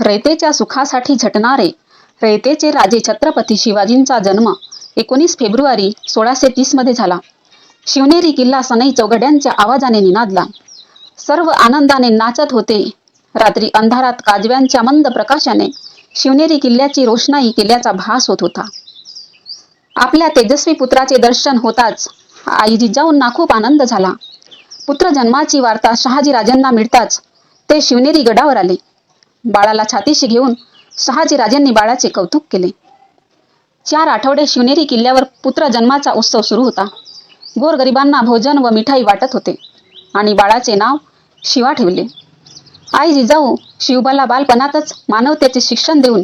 रयतेच्या सुखासाठी झटणारे रयतेचे राजे छत्रपती शिवाजींचा जन्म एकोणीस फेब्रुवारी सोळाशे तीसमध्ये झाला. शिवनेरी किल्ला सनई चौघड्यांच्या आवाजाने निनादला. सर्व आनंदाने नाचत होते. रात्री अंधारात काजव्यांच्या मंद प्रकाशाने शिवनेरी किल्ल्याची रोषणाई किल्ल्याचा भास होत होता. आपल्या तेजस्वी पुत्राचे दर्शन होताच आई जिजाऊंना खूप आनंद झाला. पुत्र जन्माची वार्ता शहाजी राजांना मिळताच ते शिवनेरी गडावर आले. बाळाला छातीशी घेऊन शहाजी राजांनी बाळाचे कौतुक केले. चार आठवडे शिवनेरी किल्ल्यावर पुत्र जन्माचा उत्सव सुरू होता. गोरगरिबांना भोजन व मिठाई वाटत होते आणि बाळाचे नाव शिवा ठेवले. आई जिजाऊ शिवबाला बालपणातच मानवतेचे शिक्षण देऊन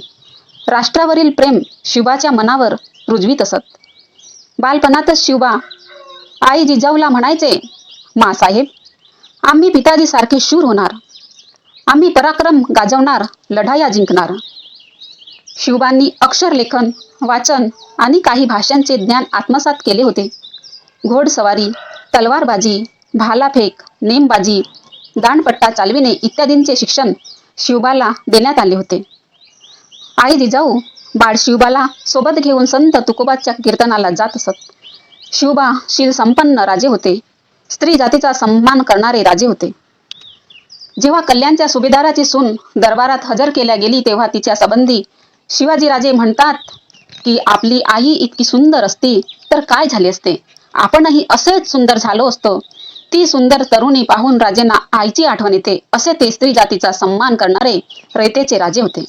राष्ट्रावरील प्रेम शिवबाच्या मनावर रुजवीत असत बालपणातच शिवबा आई जिजाऊला म्हणायचे मासाहेब आम्ही पिताजी सारखे शूर होणार. आम्ही पराक्रम गाजवणार लढाया जिंकणार. शिवबांनी अक्षरलेखन वाचन आणि काही भाषांचे ज्ञान आत्मसात केले होते. घोडसवारी तलवारबाजी भालाफेक नेमबाजी दांडपट्टा चालविणे इत्यादींचे शिक्षण शिवबाला देण्यात आले होते. आई जिजाऊ बाळ शिवबाला सोबत घेऊन संत तुकोबाच्या कीर्तनाला जात असत. शिवबा शील संपन्न राजे होते. स्त्री जातीचा सन्मान करणारे राजे होते. जेव्हा कल्याणच्या सुभेदाराची सून दरबारात हजर केल्या गेली तेव्हा तिच्या संबंधी शिवाजीराजे म्हणतात की आपली आई इतकी सुंदर असती तर काय झाले असते? आपणही असेच सुंदर झालो असतो. ती सुंदर तरुणी पाहून राजेंना आईची आठवण येते. असे ते स्त्री जातीचा सन्मान करणारे रयतेचे राजे होते.